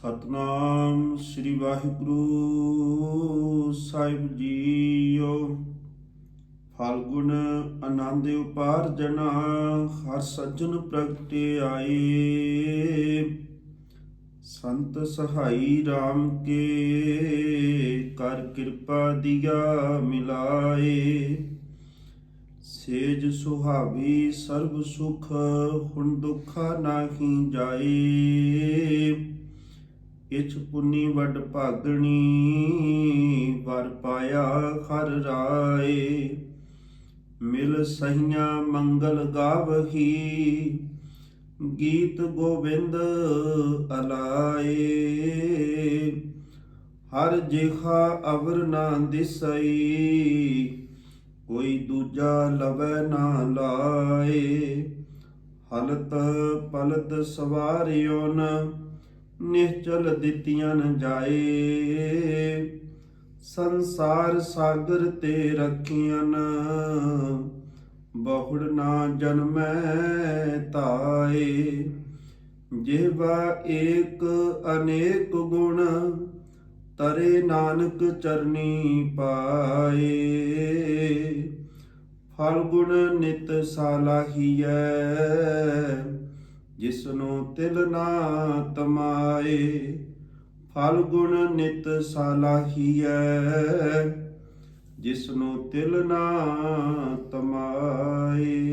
ਸਤਨਾਮ ਸ੍ਰੀ ਵਾਹਿਗੁਰੂ ਸਾਹਿਬ ਜੀਓ। ਫਾਲਗੁਣ ਆਨੰਦ ਉਪਾਰਜਨਾ ਹਰ ਸੱਜਣ ਪ੍ਰਗਟੇ ਆਏ। ਸੰਤ ਸਹਾਈ RAM ਕੇ ਕਰ ਕਿਰਪਾ ਦਿਆ ਮਿਲਾਏ। ਸੇਜ ਸੁਹਾਵੀ ਸਰਬ ਸੁਖ ਹੁਣ ਦੁਖਾ ਨਾਹੀ ਜਾਏ। ਇਛ ਪੁੰਨੀ ਵੱਡ ਭਾਗਣੀ, ਵਰ ਪਾਇਆ ਹਰ ਰਾਏ। ਮਿਲ ਸਹੀਆਂ ਮੰਗਲ ਗਾਵਹੀ, ਗੀਤ ਗੋਬਿੰਦ ਅਲਾਏ। ਹਰ ਜਿਹਾ ਅਵਰ ਨਾ ਦਿਸਈ, ਕੋਈ ਦੂਜਾ ਲਵੈ ਨਾ ਲਾਏ। ਹਲਤ ਪਲਤ ਸਵਾਰਿਓ ਨਾ ਨਿਹਚਲ ਦਿੱਤੀਆਂ ਨ ਜਾਏ। ਸੰਸਾਰ ਸਾਗਰ ਤੇ ਰੱਖੀਆਂ ਬਹੁੜ ਨਾ ਜਨਮੈ ਤਾਏ ਜਿਹਵਾ ਏਕ ਅਨੇਕ ਗੁਣ, ਤਰੇ ਨਾਨਕ ਚਰਨੀ ਪਾਏ। ਫਲ ਗੁਣ ਨਿਤ ਸਾਲਾਹੀਐ ਜਿਸਨੂੰ ਤਿਲ ਨਾ ਤਮਾਏ, ਫਲ ਗੁਣ ਨਿਤ ਸਾਲਾਹੀਐ। ਜਿਸਨੂੰ ਤਿਲ ਨਾ ਤਮਾਏ,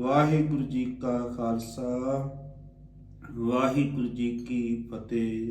ਵਾਹਿਗੁਰੂ ਜੀ ਕਾ ਖਾਲਸਾ, ਵਾਹਿਗੁਰੂ ਜੀ ਕੀ ਫਤਿਹ।